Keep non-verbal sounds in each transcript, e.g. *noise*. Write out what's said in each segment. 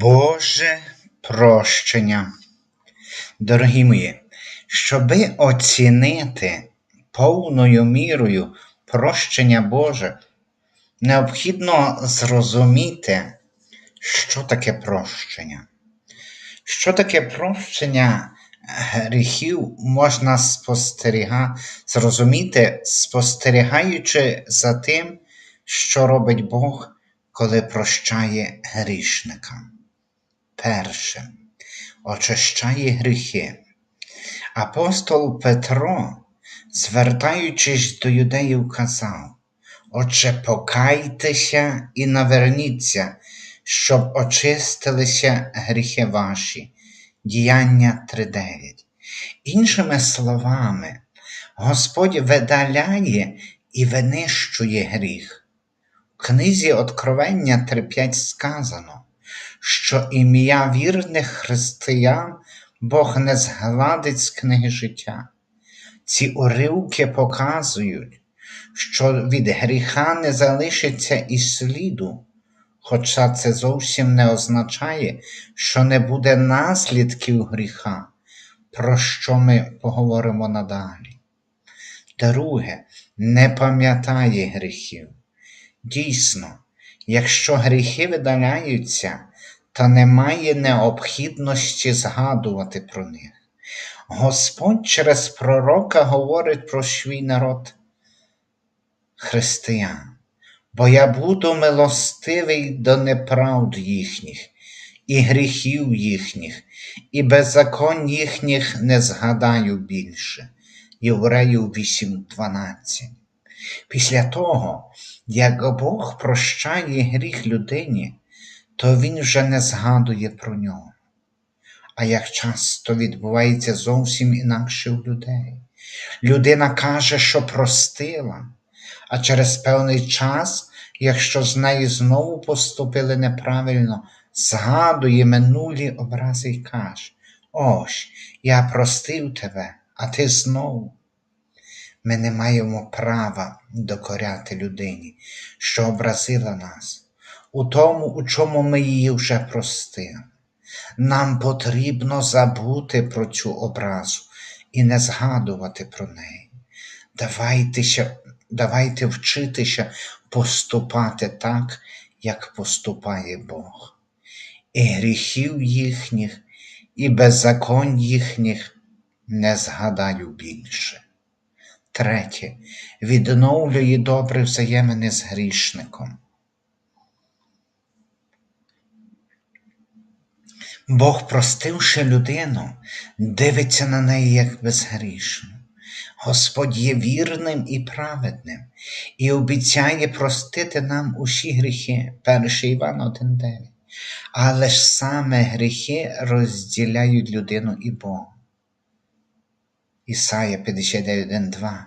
Боже прощення. Дорогі мої, щоби оцінити повною мірою прощення Боже, необхідно зрозуміти, що таке прощення. Що таке прощення гріхів можна спостерігати, зрозуміти, спостерігаючи за тим, що робить Бог, коли прощає грішникам. Перше, очищає гріхи. Апостол Петро, звертаючись до юдеїв, казав: Отже, покайтеся і наверніться, щоб очистилися гріхи ваші. Діяння 3.9. Іншими словами, Господь видаляє і винищує гріх. В книзі Откровення 3.5 сказано, що ім'я вірних християн Бог не згладить з книги життя. Ці уривки показують, що від гріха не залишиться і сліду, хоча це зовсім не означає, що не буде наслідків гріха, про що ми поговоримо надалі. Друге, не пам'ятає гріхів. Дійсно, якщо гріхи видаляються, то немає необхідності згадувати про них. Господь через пророка говорить про свій народ християн, бо я буду милостивий до неправд їхніх, і гріхів їхніх, і беззаконь їхніх не згадаю більше. Євреїв 8.12. Після того, як Бог прощає гріх людині, то Він вже не згадує про нього. А як часто відбувається зовсім інакше у людей. Людина каже, що простила, а через певний час, якщо з нею знову поступили неправильно, згадує минулі образи і каже: Ось, я простив тебе, а ти знову. Ми не маємо права докоряти людині, що образила нас, у тому, у чому ми її вже простили. Нам потрібно забути про цю образу і не згадувати про неї. Давайте, давайте вчитися поступати так, як поступає Бог. І гріхів їхніх, і беззаконь їхніх не згадаю більше. Третє, відновлює добре взаємини з грішником. Бог, простивши людину, дивиться на неї як безгрішну. Господь є вірним і праведним і обіцяє простити нам усі гріхи, 1 Іван 1,9. Але ж саме гріхи розділяють людину і Бога. Ісая 59.1.2.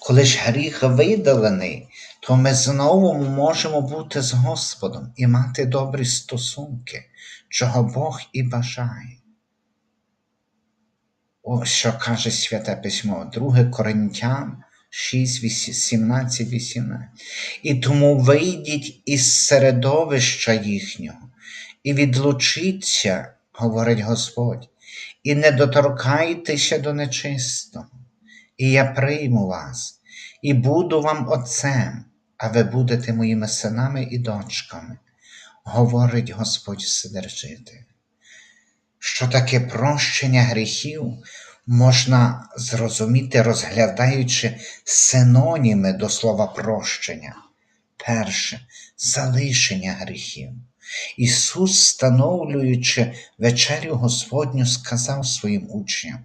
Коли ж гріх видалений, то ми знову можемо бути з Господом і мати добрі стосунки, чого Бог і бажає. Ось що каже Святе Письмо, 2 Коринтян 6, 17, 18. І тому вийдіть із середовища їхнього, і відлучіться, говорить Господь, і не доторкайтеся до нечистого, і я прийму вас, і буду вам отцем, а ви будете моїми синами і дочками, говорить Господь Вседержитель. Що таке прощення гріхів можна зрозуміти, розглядаючи синоніми до слова прощення. Перше залишення гріхів. Ісус, встановлюючи вечерю Господню, сказав своїм учням: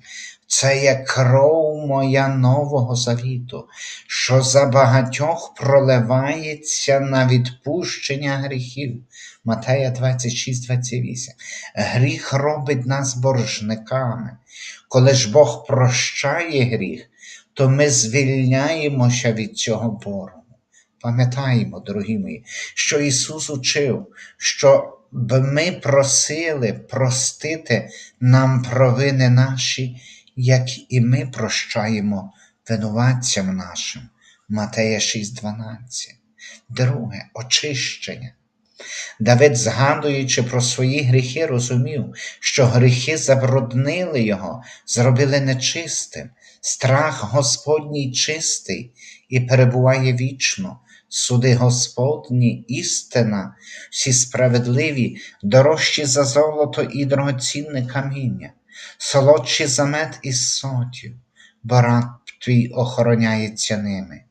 це є кров моя нового завіту, що за багатьох проливається на відпущення гріхів. Матея 26, 28. Гріх робить нас боржниками. Коли ж Бог прощає гріх, то ми звільняємося від цього боргу. Пам'ятаємо, дорогі мої, що Ісус учив, що ми просили простити нам провини наші, як і ми прощаємо винуватцям нашим. Матея 6,12. Друге очищення. Давид, згадуючи про свої гріхи, розумів, що гріхи забруднили його, зробили нечистим. Страх Господній чистий і перебуває вічно. Суди Господні, істина, всі справедливі, дорожчі за золото і дорогоцінне каміння, солодші за мед і сотю, бо раб твій охороняється ними.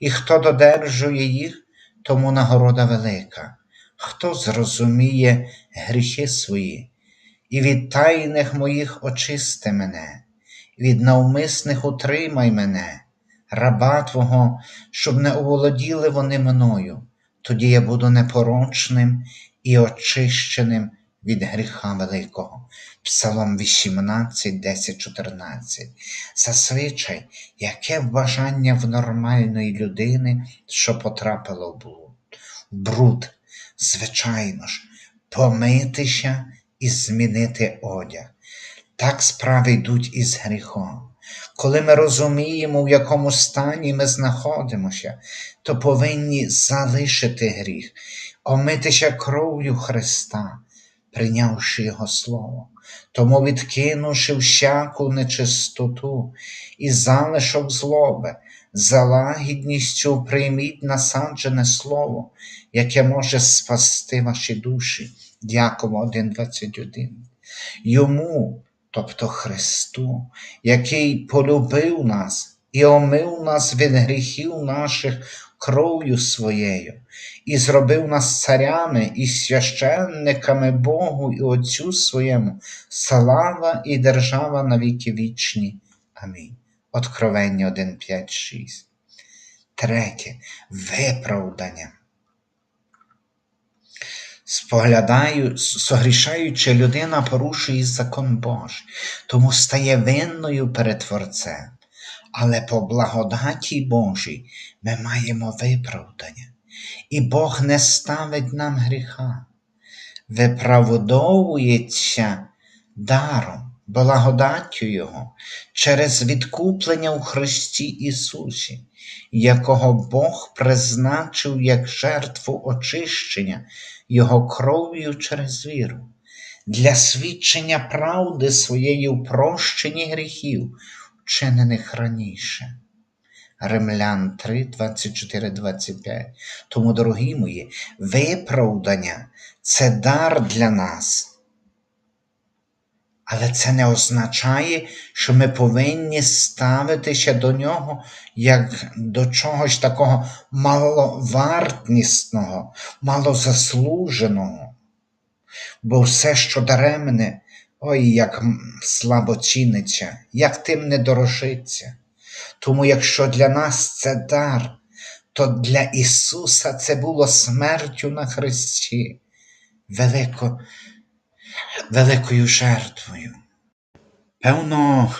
І хто додержує їх, тому нагорода велика. Хто зрозуміє гріхи свої, і від тайних моїх очисти мене, від навмисних утримай мене, раба Твого, щоб не оволоділи вони мною, тоді я буду непорочним і очищеним від гріха великого. Псалом 18, 10, 14. Зазвичай, яке бажання в нормальної людини, що потрапило в блуд? Бруд, звичайно ж, помитися і змінити одяг. Так справи йдуть із гріхом. Коли ми розуміємо, в якому стані ми знаходимося, то повинні залишити гріх, омитися кров'ю Христа, прийнявши Його Слово, тому відкинувши всяку нечистоту і залишок злоби, за лагідністю прийміть насаджене слово, яке може спасти ваші душі. Якова 1,21. Йому, тобто Христу, який полюбив нас і омив нас від гріхів наших кров'ю своєю, і зробив нас царями і священниками Богу і Отцю своєму, слава і держава на віки вічні. Амінь. Откровення 1, 5, 6. Третє виправдання. Споглядаю, согрішаючи, людина порушує закон Божий, тому стає винною перед Творцем. Але по благодаті Божій ми маємо виправдання, і Бог не ставить нам гріха, виправдовується даром, благодаттю Його через відкуплення у Христі Ісусі, якого Бог призначив як жертву очищення Його кров'ю через віру, для свідчення правди своєї в прощенні гріхів, вчинених раніше. Римлян 3, 24, 25. Тому, дорогі мої, виправдання це дар для нас. Але це не означає, що ми повинні ставитися до нього як до чогось такого маловартісного, малозаслуженого. Бо все, що даремне, ой, як слабо ціниться, як тим не дорожиться. Тому, якщо для нас це дар, то для Ісуса це було смертю на Христі, велико, великою жертвою. Певно,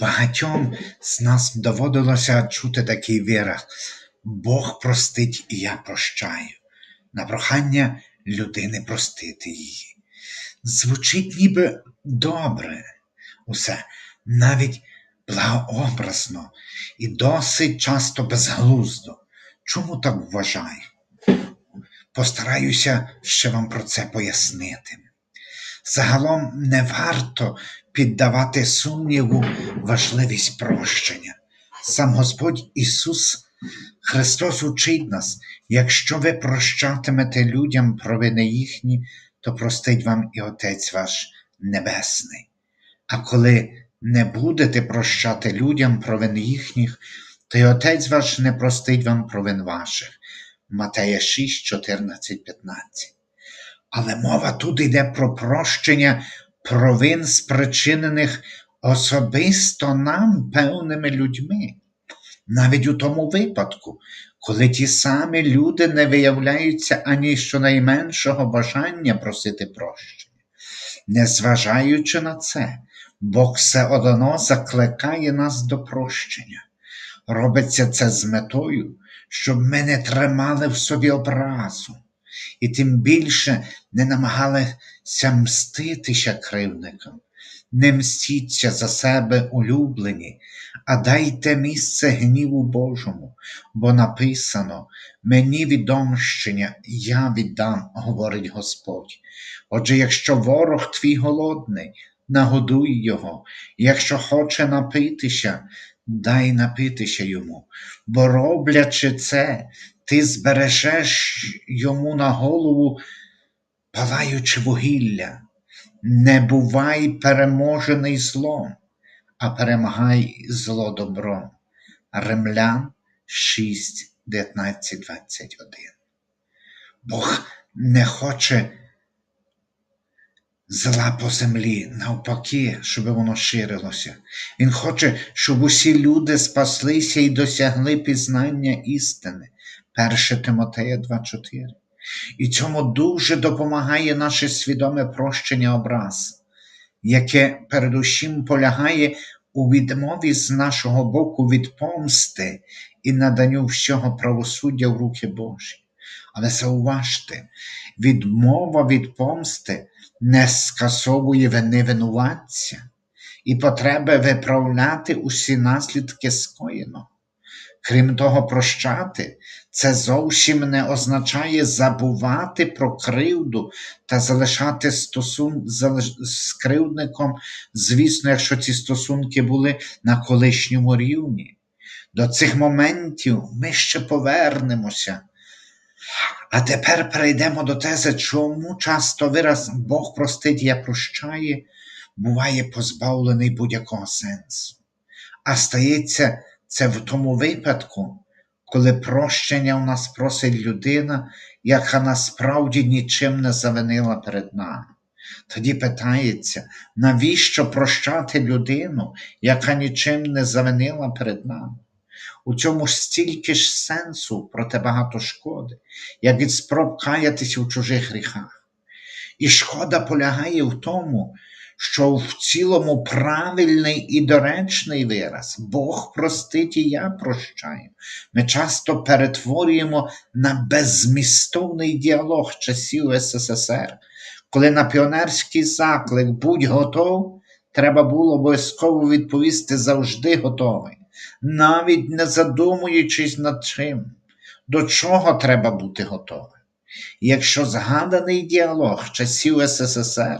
багатьом з нас доводилося чути такий вираз Бог простить і я прощаю, на прохання людини простити її. Звучить ніби добре усе, навіть благообразно і досить часто безглуздо. Чому так вважаю? Постараюся ще вам про це пояснити. Загалом не варто піддавати сумніву важливість прощення. Сам Господь Ісус Христос учить нас, якщо ви прощатимете людям провини їхні, то простить вам і Отець ваш Небесний. А коли не будете прощати людям провин їхніх, то й Отець ваш не простить вам провин ваших. Матея 6, 14, 15. Але мова тут йде про прощення провин, спричинених особисто нам певними людьми. Навіть у тому випадку, коли ті самі люди не виявляються ані щонайменшого бажання просити прощення. Незважаючи на це, Бог все одно закликає нас до прощення. Робиться це з метою, щоб ми не тримали в собі образу і тим більше не намагалися мститися кривникам. Не мстіться за себе улюблені, а дайте місце гніву Божому, бо написано мені відомщення, я віддам, говорить Господь. Отже, якщо ворог твій голодний, нагодуй його, якщо хоче напитися, дай напитися йому, бо роблячи це, ти збережеш йому на голову палаючи вугілля. Не бувай переможений злом, а перемагай зло добром. Римлян 6, 19, 21. Бог не хоче зла по землі, навпаки, щоб воно ширилося. Він хоче, щоб усі люди спаслися і досягли пізнання істини. 1 Тимотея 2,4. І цьому дуже допомагає наше свідоме прощення образ, яке передусім полягає у відмові з нашого боку від помсти і наданню всього правосуддя в руки Божі. Але зауважте, відмова від помсти не скасовує вини винуватця і потреби виправляти усі наслідки скоєного. Крім того, прощати це зовсім не означає забувати про кривду та залишати стосунки з кривдником, звісно, якщо ці стосунки були на колишньому рівні. До цих моментів ми ще повернемося. А тепер перейдемо до тези, чому часто вираз Бог простить, я прощає, буває позбавлений будь-якого сенсу. А стається це в тому випадку, коли прощення у нас просить людина, яка насправді нічим не завинила перед нами. Тоді питається, навіщо прощати людину, яка нічим не завинила перед нами? У цьому ж стільки ж сенсу, проте багато шкоди, як від спроб каятися в чужих гріхах. І шкода полягає в тому, що в цілому правильний і доречний вираз Бог простить і я прощаю. Ми часто перетворюємо на беззмістовний діалог часів СССР, коли на піонерський заклик будь готов, треба було обов'язково відповісти завжди готовий, навіть не задумуючись над чим, до чого треба бути готовим. Якщо згаданий діалог часів СССР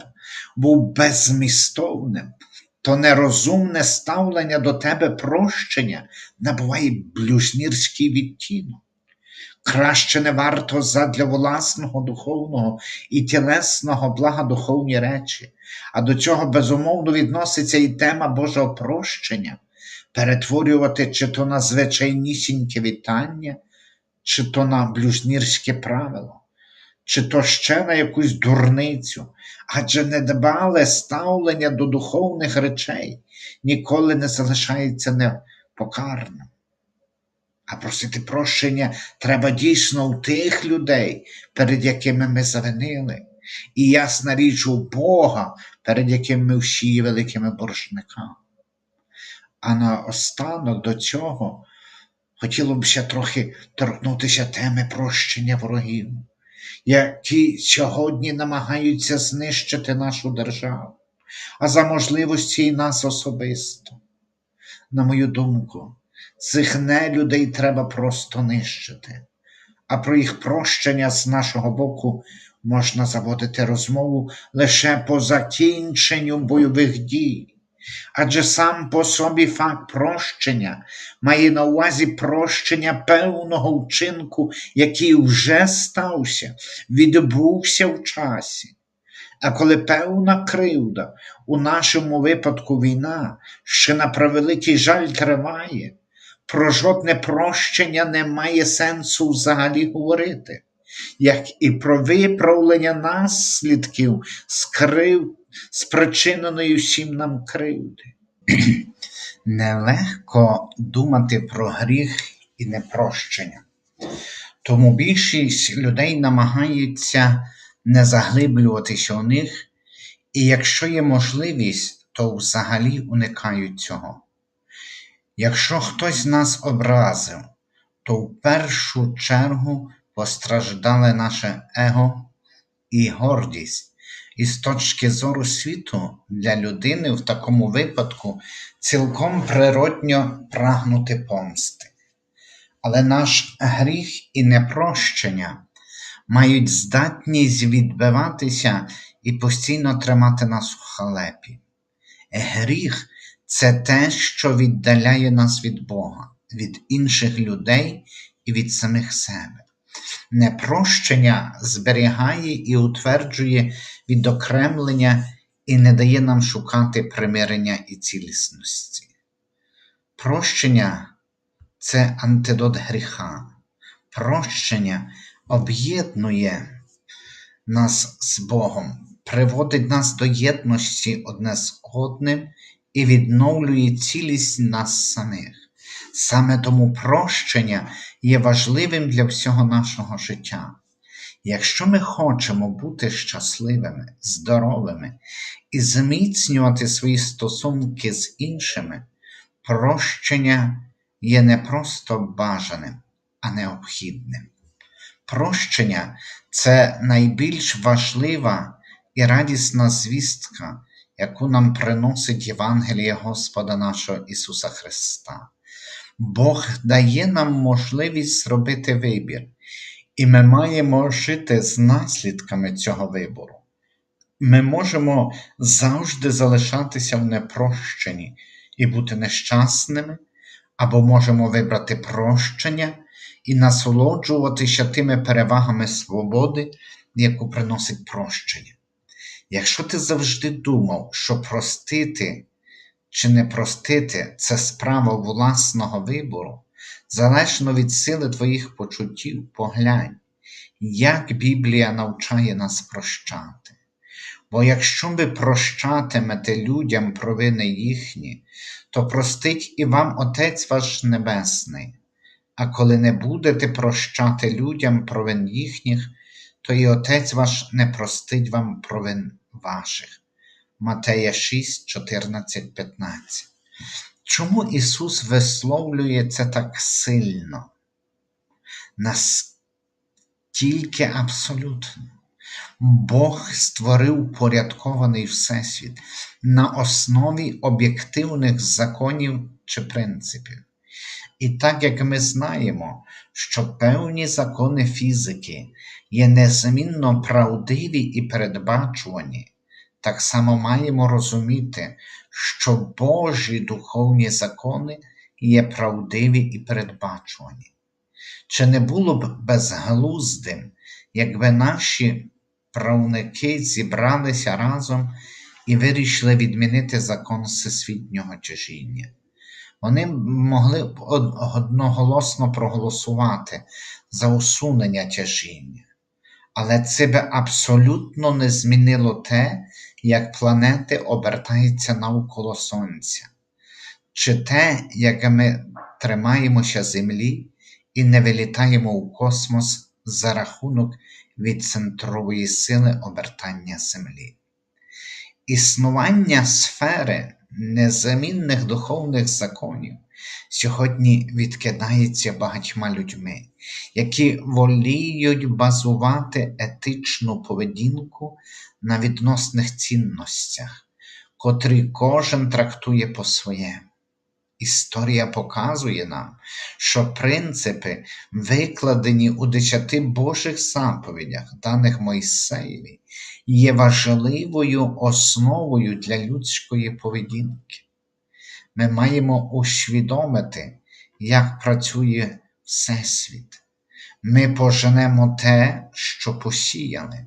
був беззмістовним, то нерозумне ставлення до тебе прощення набуває блюзнірський відтінок. Краще не варто задля власного духовного і тілесного блага духовні речі, а до цього безумовно відноситься і тема Божого прощення, перетворювати чи то на звичайнісіньке вітання, чи то на блюзнірське правило чи то ще на якусь дурницю, адже недбале ставлення до духовних речей ніколи не залишається непокарним. А просити прощення треба дійсно у тих людей, перед якими ми завинили, і ясна річ у Бога, перед яким ми всі великими боржниками. А наостанок до цього хотіло б ще трохи торкнутися теми прощення ворогів які сьогодні намагаються знищити нашу державу, а за можливості і нас особисто. На мою думку, цих нелюдей треба просто нищити, а про їх прощення з нашого боку можна заводити розмову лише по закінченню бойових дій. Адже сам по собі факт прощення має на увазі прощення певного вчинку, який вже стався, відбувся в часі. А коли певна кривда, у нашому випадку війна, ще на превеликий жаль триває, про жодне прощення не має сенсу взагалі говорити, як і про виправлення наслідків скрив спричиненої всім нам кривди. *clears throat* Нелегко думати про гріх і непрощення. Тому більшість людей намагаються не заглиблюватися у них, і якщо є можливість, то взагалі уникають цього. Якщо хтось нас образив, то в першу чергу постраждали наше его і гордість, І з точки зору світу для людини в такому випадку цілком природньо прагнути помсти. Але наш гріх і непрощення мають здатність відбиватися і постійно тримати нас у халепі. Гріх це те, що віддаляє нас від Бога, від інших людей і від самих себе. Непрощення зберігає і утверджує відокремлення і не дає нам шукати примирення і цілісності. Прощення це антидот гріха. Прощення об'єднує нас з Богом, приводить нас до єдності одне з одним і відновлює цілість нас самих. Саме тому прощення є важливим для всього нашого життя. Якщо ми хочемо бути щасливими, здоровими і зміцнювати свої стосунки з іншими, прощення є не просто бажаним, а необхідним. Прощення це найбільш важлива і радісна звістка, яку нам приносить Євангеліє Господа нашого Ісуса Христа. Бог дає нам можливість зробити вибір, і ми маємо жити з наслідками цього вибору. Ми можемо завжди залишатися в непрощенні і бути нещасними, або можемо вибрати прощення і насолоджуватися тими перевагами свободи, яку приносить прощення. Якщо ти завжди думав, що простити чи не простити це справа власного вибору, залежно від сили твоїх почуттів, поглянь, як Біблія навчає нас прощати. Бо якщо ви прощатимете людям провини їхні, то простить і вам Отець ваш Небесний, а коли не будете прощати людям провин їхніх, то і Отець ваш не простить вам провин ваших. Матея 6, 14, 15. Чому Ісус висловлює це так сильно? Настільки абсолютно. Бог створив порядкований Всесвіт на основі об'єктивних законів чи принципів. І так як ми знаємо, що певні закони фізики є незмінно правдиві і передбачувані, так само маємо розуміти, що Божі духовні закони є правдиві і передбачувані. Чи не було б безглуздим, якби наші правники зібралися разом і вирішили відмінити закон всесвітнього тяжіння? Вони могли б одноголосно проголосувати за усунення тяжіння, але це би абсолютно не змінило те, як планети обертаються навколо Сонця, чи те, як ми тримаємося Землі і не вилітаємо у космос за рахунок відцентрової сили обертання Землі. Існування сфери незамінних духовних законів сьогодні відкидається багатьма людьми, які воліють базувати етичну поведінку на відносних цінностях, котрі кожен трактує по-своєму. Історія показує нам, що принципи, викладені у десяти Божих заповідях, даних Мойсеєві, є важливою основою для людської поведінки. Ми маємо усвідомити, як працює Всесвіт. Ми поженемо те, що посіяли.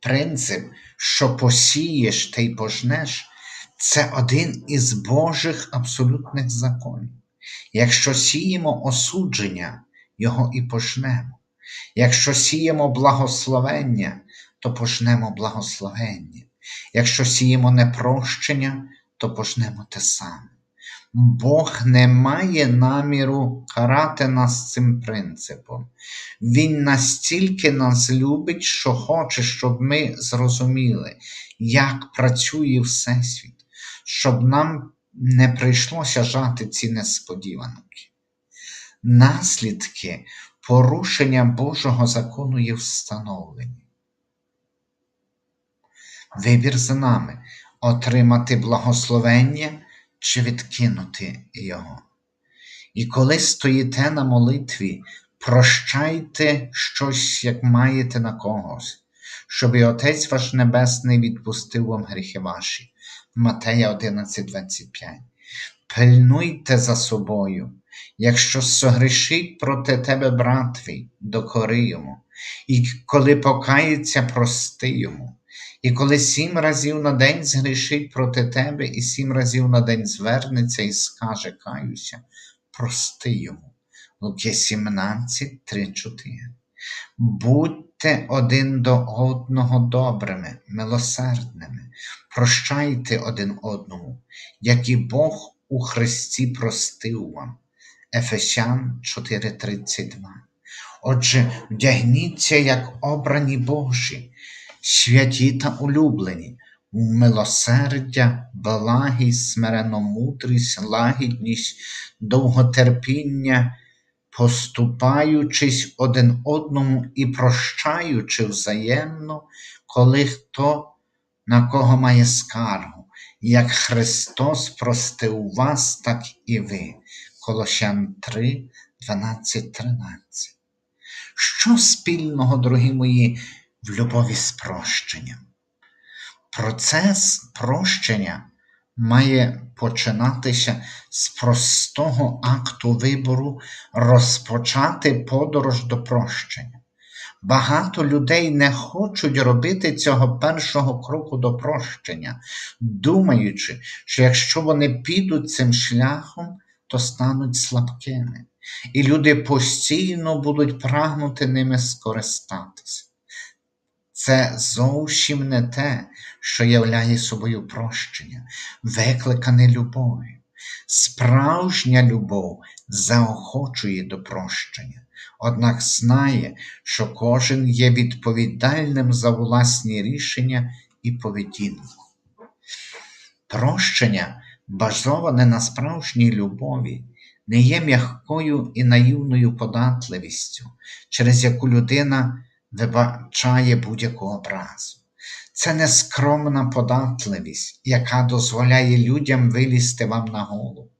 Принцип, що посієш, те й пожнеш, це один із Божих абсолютних законів. Якщо сіємо осудження, його і пожнемо. Якщо сіємо благословення, то пожнемо благословення. Якщо сіємо непрощення, то пожнемо те саме. Бог не має наміру карати нас цим принципом. Він настільки нас любить, що хоче, щоб ми зрозуміли, як працює Всесвіт, щоб нам не прийшлося жати ці несподіванки. Наслідки порушення Божого закону є встановлені. Вибір за нами отримати благословення чи відкинути його. І коли стоїте на молитві, прощайте щось, як маєте на когось, щоб і Отець ваш Небесний відпустив вам гріхи ваші. Матея 11:25. Пильнуйте за собою, якщо согрішить проти тебе брат твій, докори йому, і коли покається, прости йому. І коли сім разів на день згрішить проти тебе, і сім разів на день звернеться і скаже каюся, прости йому. Луки 17, 3, 4. Будьте один до одного добрими, милосердними, прощайте один одному, як і Бог у Христі простив вам. Ефесян 4:32. Отже, вдягніться як обрані Божі, святі та улюблені, милосердя, благість, смиренномудрість, лагідність, довготерпіння, поступаючись один одному і прощаючи взаємно, коли хто на кого має скаргу, як Христос простив вас, так і ви. Колосян 3, 12, 13. Що спільного, дорогі мої, в любові з прощенням? Процес прощення має починатися з простого акту вибору розпочати подорож до прощення. Багато людей не хочуть робити цього першого кроку до прощення, думаючи, що якщо вони підуть цим шляхом, то стануть слабкими, і люди постійно будуть прагнути ними скористатися. Це зовсім не те, що являє собою прощення, викликане любов'ю. Справжня любов заохочує до прощення, однак знає, що кожен є відповідальним за власні рішення і поведінку. Прощення, базоване на справжній любові, не є м'якою і наївною податливістю, через яку людина вибачає будь-яку образу. Це нескромна податливість, яка дозволяє людям вилізти вам на голову.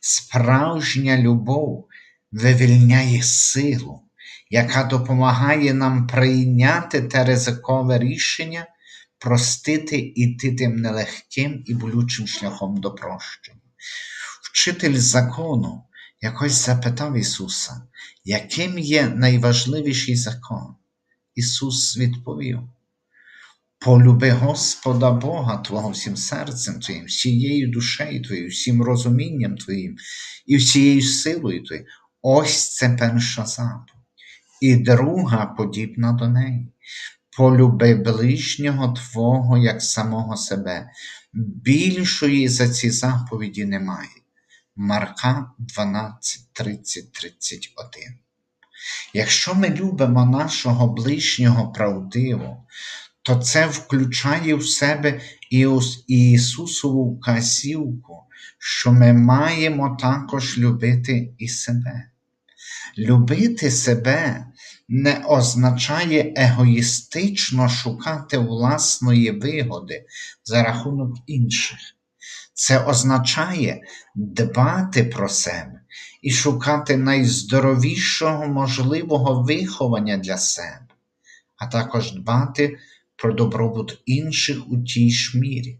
Справжня любов вивільняє силу, яка допомагає нам прийняти те ризикове рішення, простити і йти тим нелегким і болючим шляхом до прощення. Вчитель закону якось запитав Ісуса, яким є найважливіший закон. Ісус відповів: Полюби Господа Бога Твого всім серцем Твоїм, всією душею Твоєю, всім розумінням Твоїм і всією силою Твоєю. Ось це перша заповідь. І друга подібна до неї. Полюби ближнього Твого як самого себе. Більшої за ці заповіді немає. Марка 12, 30, 31. Якщо ми любимо нашого ближнього правдиво, то це включає в себе і Ісусову вказівку, що ми маємо також любити і себе. Любити себе не означає егоїстично шукати власної вигоди за рахунок інших. Це означає дбати про себе і шукати найздоровішого можливого виховання для себе, а також дбати про добробут інших у тій ж мірі.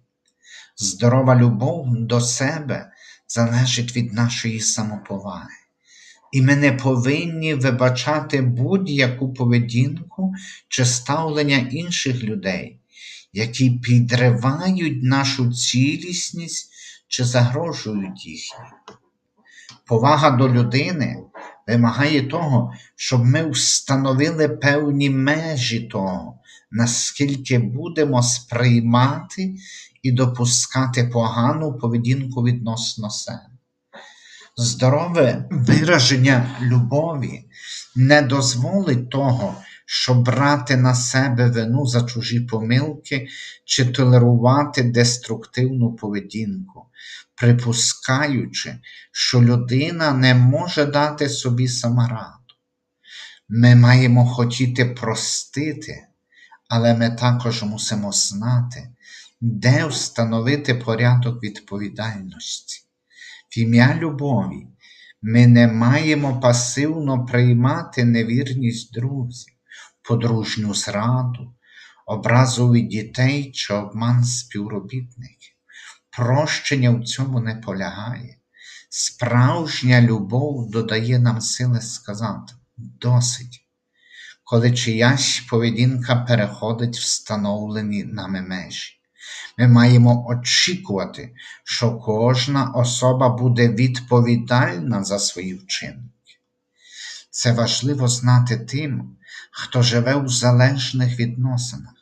Здорова любов до себе залежить від нашої самоповаги. І ми не повинні вибачати будь-яку поведінку чи ставлення інших людей, які підривають нашу цілісність чи загрожують їхній. Повага до людини вимагає того, щоб ми встановили певні межі того, наскільки будемо сприймати і допускати погану поведінку відносно себе. Здорове вираження любові не дозволить того, щоб брати на себе вину за чужі помилки чи толерувати деструктивну поведінку, припускаючи, що людина не може дати собі сама раду. Ми маємо хотіти простити, Але ми також мусимо знати, де встановити порядок відповідальності. В ім'я любові ми не маємо пасивно приймати невірність друзів, подружню зраду, образу від дітей чи обман співробітників. Прощення в цьому не полягає. Справжня любов додає нам сили сказати досить, коли чиясь поведінка переходить встановлені нами межі. Ми маємо очікувати, що кожна особа буде відповідальна за свої вчинки. Це важливо знати тим, хто живе у залежних відносинах,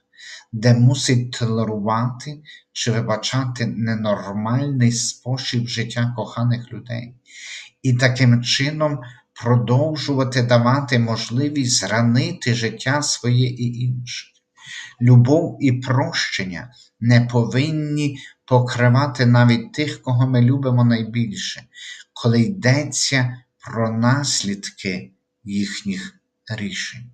де мусить толерувати чи вибачати ненормальний спосіб життя коханих людей, і таким чином продовжувати давати можливість зранити життя своє і інших. Любов і прощення не повинні покривати навіть тих, кого ми любимо найбільше, коли йдеться про наслідки їхніх рішень.